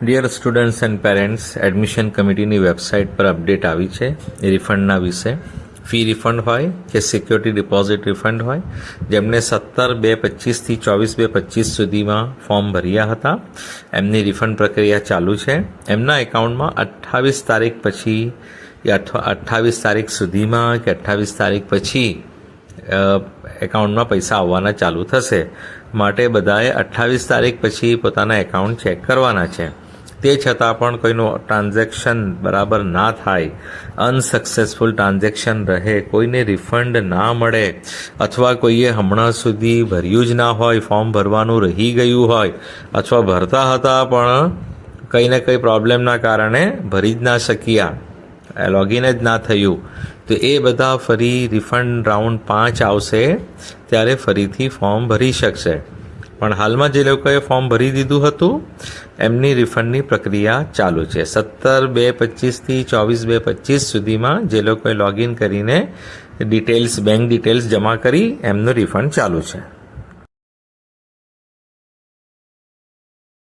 Dear students and parents admission કમિટીની website પર update આવી છે રિફંડના વિશે. ફી રિફંડ હોય કે સિક્યોરિટી ડિપોઝિટ રિફંડ હોય જેમણે સત્તર બે પચીસથી ચોવીસ બે પચીસ સુધીમાં ફોર્મ ભર્યા હતા, એમની રિફંડ પ્રક્રિયા ચાલુ છે. એમના એકાઉન્ટમાં અઠ્ઠાવીસ તારીખ પછી અઠ્ઠાવીસ તારીખ સુધીમાં કે અઠ્ઠાવીસ તારીખ પછી એકાઉન્ટમાં પૈસા આવવાના ચાલુ થશે. માટે બધાએ અઠ્ઠાવીસ તારીખ પછી પોતાના એકાઉન્ટ ચેક કરવાના છે. તે છતાં પણ કોઈનું ટ્રાન્ઝેક્શન બરાબર ના થાય, અનસક્સેસફુલ ટ્રાન્ઝેક્શન રહે, કોઈને રિફંડ ના મળે, અથવા કોઈએ હમણાં સુધી ભર્યું જ ના હોય, ફોર્મ ભરવાનું રહી ગયું હોય, અથવા ભરતા હતા પણ કંઈ ને કંઈ પ્રોબ્લેમના કારણે ભરી જ ના શક્યા લોગિન જ ના થયું, તો એ બધા ફરી રિફંડ રાઉન્ડ પાંચ આવશે, ત્યારે ફરીથી ફોર્મ ભરી શકશે. પણ હાલમાં જે લોકોએ ફોર્મ ભરી દીધું હતું, એમની રિફંડની પ્રક્રિયા ચાલુ છે. સત્તર બે પચીસથી ચોવીસ બે પચીસ સુધીમાં જે લોકોએ લોગિન કરીને ડિટેલ્સ બેંક ડિટેલ્સ જમા કરી, એમનું રિફંડ ચાલુ છે.